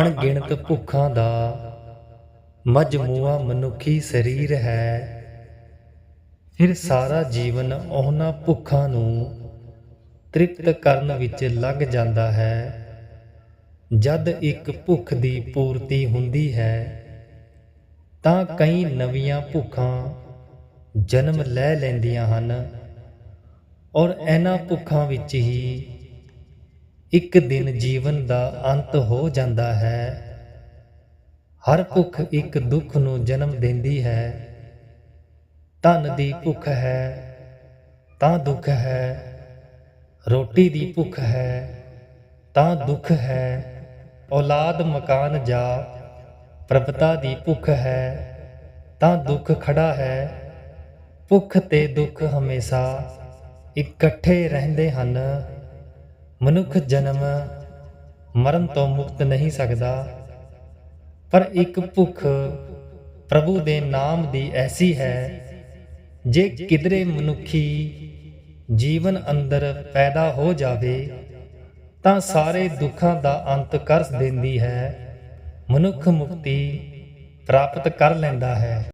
ਅਣਗਿਣਤ ਭੁੱਖਾਂ ਦਾ ਮਜਮੂਆ ਮਨੁੱਖੀ ਸਰੀਰ ਹੈ। ਫਿਰ ਸਾਰਾ ਜੀਵਨ ਉਹਨਾਂ ਭੁੱਖਾਂ ਨੂੰ ਤ੍ਰਿਪਤ ਕਰਨ ਵਿੱਚ ਲੱਗ ਜਾਂਦਾ ਹੈ। ਜਦ ਇੱਕ ਭੁੱਖ ਦੀ ਪੂਰਤੀ ਹੁੰਦੀ ਹੈ, ਤਾਂ ਕਈ ਨਵੀਆਂ ਭੁੱਖਾਂ ਜਨਮ ਲੈ ਲੈਂਦੀਆਂ ਹਨ ਔਰ ਇਹਨਾਂ ਭੁੱਖਾਂ ਵਿੱਚ ਹੀ ਇੱਕ ਦਿਨ ਜੀਵਨ ਦਾ ਅੰਤ ਹੋ ਜਾਂਦਾ ਹੈ। ਹਰ ਭੁੱਖ ਇੱਕ ਦੁੱਖ ਨੂੰ ਜਨਮ ਦਿੰਦੀ ਹੈ। ਧਨ ਦੀ ਭੁੱਖ ਹੈ, ਤਾਂ ਦੁੱਖ ਹੈ। ਰੋਟੀ ਦੀ ਭੁੱਖ ਹੈ, ਤਾਂ ਦੁੱਖ ਹੈ। ਔਲਾਦ ਮਕਾਨ ਜਾ, ਪ੍ਰਭਤਾ ਦੀ ਭੁੱਖ ਹੈ, ਤਾਂ ਦੁੱਖ ਖੜਾ ਹੈ। ਭੁੱਖ ਤੇ ਦੁੱਖ ਹਮੇਸ਼ਾ ਇਕੱਠੇ ਰਹਿੰਦੇ ਹਨ। ਮਨੁੱਖ ਜਨਮ ਮਰਨ ਤੋਂ ਮੁਕਤ ਨਹੀਂ ਸਕਦਾ, ਪਰ ਇੱਕ ਭੁੱਖ ਪ੍ਰਭੂ ਦੇ ਨਾਮ ਦੀ ਐਸੀ ਹੈ, ਜੇ ਕਿਧਰੇ ਮਨੁੱਖੀ ਜੀਵਨ ਅੰਦਰ ਪੈਦਾ ਹੋ ਜਾਵੇ, ਤਾਂ ਸਾਰੇ ਦੁੱਖਾਂ ਦਾ ਅੰਤ ਕਰ ਦਿੰਦੀ ਹੈ, ਮਨੁੱਖ ਮੁਕਤੀ ਪ੍ਰਾਪਤ ਕਰ ਲੈਂਦਾ ਹੈ।